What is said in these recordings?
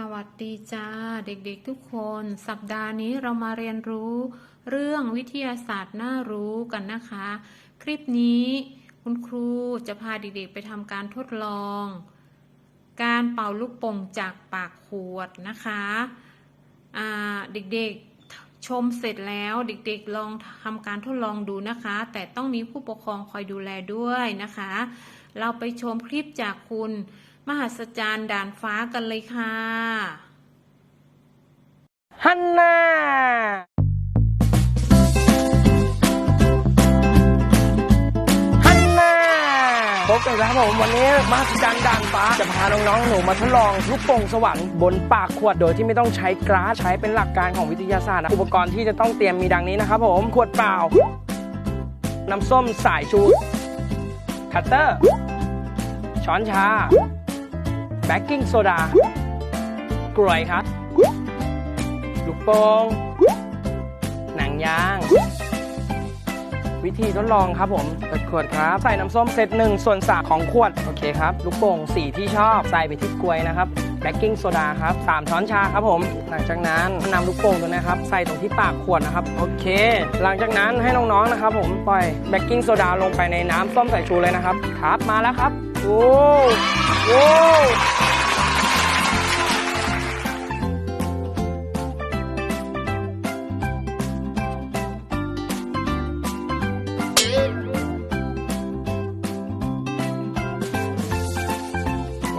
สวัสดีจ้าเด็กๆทุกคน สัปดาห์นี้เรามาเรียนรู้ เรื่องวิทยาศาสตร์น่ารู้กันนะคะ คลิปนี้ คุณครูจะพาเด็กๆไปทำการทดลอง การเป่าลูกโป่งจากปากขวดนะคะเด็กๆชมเสร็จแล้วเด็กๆลองทำการทดลองดูนะคะ แต่ต้องมีผู้ปกครองคอยดูแลด้วยนะคะ เราไปชมคลิปจากคุณ มหัศจรรย์ด่านฟ้ากันเลยค่ะ ฮันน่าฮันน่าพบกันแล้วครับผมวันนี้มาสจันด่านฟ้าจะพาน้องๆหนูมาทดลองลูกโป่งสวรรค์บนปากขวดโดยที่ไม่ต้องใช้กราใช้เป็นหลักการของวิทยาศาสตร์นะอุปกรณ์ที่จะต้องเตรียมมีดังนี้นะครับผมขวดเปล่า น้ำส้มสายชู คัตเตอร์ ช้อนชา แบกกิ้งโซดากลวยครับ ลูกโป่งหนังยาง วิธีทดลองครับผมเปิดขวดครับ ใส่น้ำส้มเซตหนึ่งส่วนสามของขวด โอเคครับ ลูกโป่งสีที่ชอบใส่ไปที่กลวยนะครับแบกกิ้งโซดาครับสามช้อนชาครับผม หลังจากนั้นนำลูกโป่งตัวนี้ครับ ใส่ตรงที่ปากขวดนะครับ โอเค หลังจากนั้นให้น้องๆนะครับ ผมปล่อยแบกกิ้งโซดาลงไปในน้ำส้มสายชูเลยนะครับ ครับมาแล้วครับ โอ้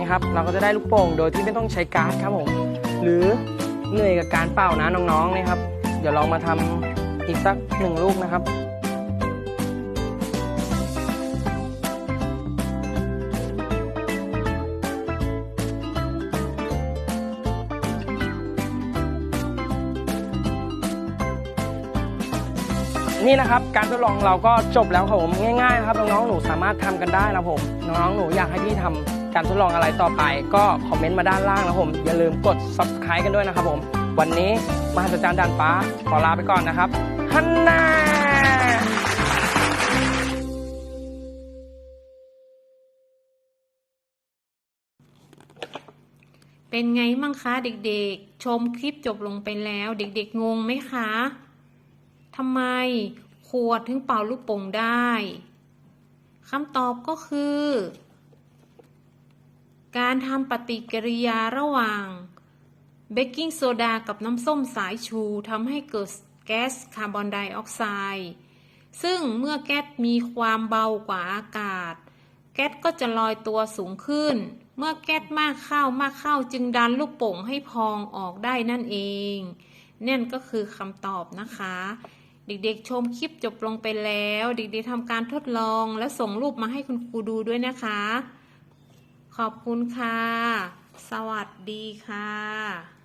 ครับ เราก็จะได้ลูกโป่งโดยที่ไม่ต้องใช้การ์ดครับผม หรือเหนื่อยกับการเป่านะน้องๆนี่ครับ เดี๋ยวลองมาทำอีกสักหนึ่งลูกนะครับนี่นะครับการทดลองเราก็จบแล้วครับผมง่ายๆครับน้องๆหนูสามารถทำกันได้นะผมน้องๆหนูอยากให้พี่ทำ การทดลองอะไรต่อไป ก็คอมเมนต์มาด้านล่างนะผม อย่าลืมกด subscribe กันด้วยนะครับผม วันนี้มหัศจรรย์ดานฟ้า ขอลาไปก่อนนะครับฮันน่าเป็นไงมั่งคะเด็กๆ ชมคลิปจบลงไปแล้ว เด็กๆงงไหมคะทำไมขวดถึงเป่าลูกโป่งได้คำตอบก็คือ การทำปฏิกิริยาระหว่างเบกกิ้งโซดากับน้ำส้มสายชูทำให้เกิดแก๊สคาร์บอนไดออกไซด์ซึ่งเมื่อแก๊สมีความเบากว่าอากาศ แก๊สก็จะลอยตัวสูงขึ้น เมื่อแก๊สมากเข้ามากเข้าจึงดันลูกโป่งให้พองออกได้นั่นเองนั่นก็คือคำตอบนะคะ เด็กๆชมคลิปจบลงไปแล้ว เด็กๆทำการทดลองและส่งรูปมาให้คุณครูดูด้วยนะคะ ขอบคุณค่ะ สวัสดีค่ะ